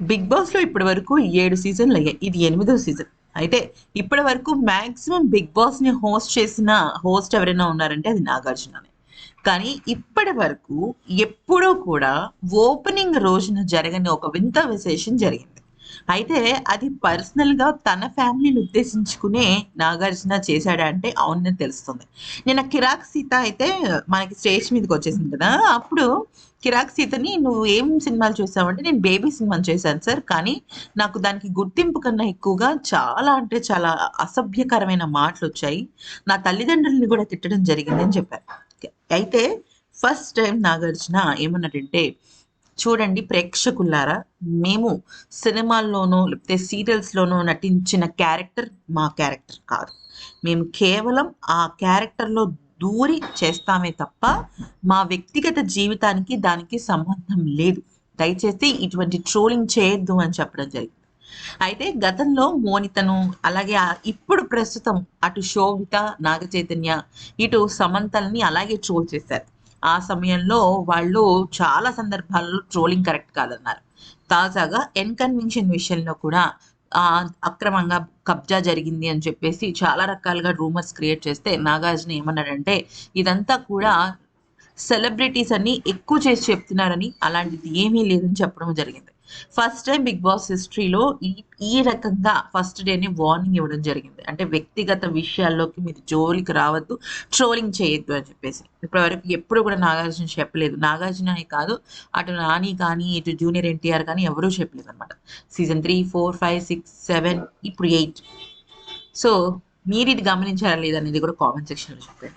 Big బాస్లో ఇప్పటి వరకు ఏడు సీజన్లు అయ్యాయి. ఇది ఎనిమిదో సీజన్. అయితే ఇప్పటి వరకు మాక్సిమం బిగ్ బాస్ని హోస్ట్ చేసిన హోస్ట్ ఎవరైనా ఉన్నారంటే అది నాగార్జుననే. కానీ ఇప్పటి వరకు ఎప్పుడూ కూడా ఓపెనింగ్ రోజున జరగని ఒక వింత విశేషం జరిగింది. అయితే అది పర్సనల్గా తన ఫ్యామిలీని ఉద్దేశించుకునే నాగార్జున చేశాడా అంటే అవునని తెలుస్తుంది. నిన్న కిరాక్ సీత అయితే మనకి స్టేజ్ మీదకి వచ్చేసింది కదా అప్పుడు కిరాక్ సీతని నువ్వు ఏం సినిమాలు చూసావంటే నేను బేబీ సినిమాలు చేశాను సార్ కానీ నాకు దానికి గుర్తింపు కన్నా ఎక్కువగా చాలా అంటే చాలా అసభ్యకరమైన మాటలు వచ్చాయి. నా తల్లిదండ్రుల్ని కూడా తిట్టడం జరిగిందని చెప్పారు. అయితే ఫస్ట్ టైం నాగార్జున ఏమన్నాడంటే చూడండి ప్రేక్షకులారా మేము సినిమాల్లోనూ లేకపోతే సీరియల్స్లోనూ నటించిన క్యారెక్టర్ మా క్యారెక్టర్ కాదు. మేము కేవలం ఆ క్యారెక్టర్లో దూరి చేస్తామే తప్ప మా వ్యక్తిగత జీవితానికి దానికి సంబంధం లేదు. దయచేసి ఇటువంటి ట్రోలింగ్ చేయొద్దు అని చెప్పడం జరిగింది. అయితే గతంలో మోనితను అలాగే ఇప్పుడు ప్రస్తుతం అటు శోభిత నాగచైతన్య ఇటు సమంతల్ని అలాగే ట్రోల్ చేశారు. ఆ సమయంలో వాళ్ళు చాలా సందర్భాల్లో ట్రోలింగ్ కరెక్ట్ కాదన్నారు. తాజాగా ఎన్కన్వెన్షన్ విషయంలో కూడా అక్రమంగా కబ్జా జరిగింది అని చెప్పేసి చాలా రకాలుగా రూమర్స్ క్రియేట్ చేస్తే నాగార్జున ఏమన్నాడంటే ఇదంతా కూడా సెలబ్రిటీస్ అన్ని ఎక్కువ చేసి చెప్తున్నారని అలాంటిది ఏమీ లేదని చెప్పడం జరిగింది. ఫస్ట్ టైం బిగ్ బాస్ హిస్టరీలో ఈ ఈ రకంగా ఫస్ట్ డేనే వార్నింగ్ ఇవ్వడం జరిగింది. అంటే వ్యక్తిగత విషయాల్లోకి మీరు జోలికి రావద్దు ట్రోలింగ్ చేయొద్దు అని చెప్పేసి. ఇప్పటివరకు ఎప్పుడు కూడా నాగార్జున చెప్పలేదు. నాగార్జున అనే కాదు అటు నాని కానీ ఇటు జూనియర్ ఎన్టీఆర్ కానీ ఎవరూ చెప్పలేదు అనమాట season three four five six seven ఇప్పుడు ఎయిట్ సో మీరు ఇది గమనించారా లేదనేది కూడా కామెంట్ సెక్షన్లో చెప్పండి.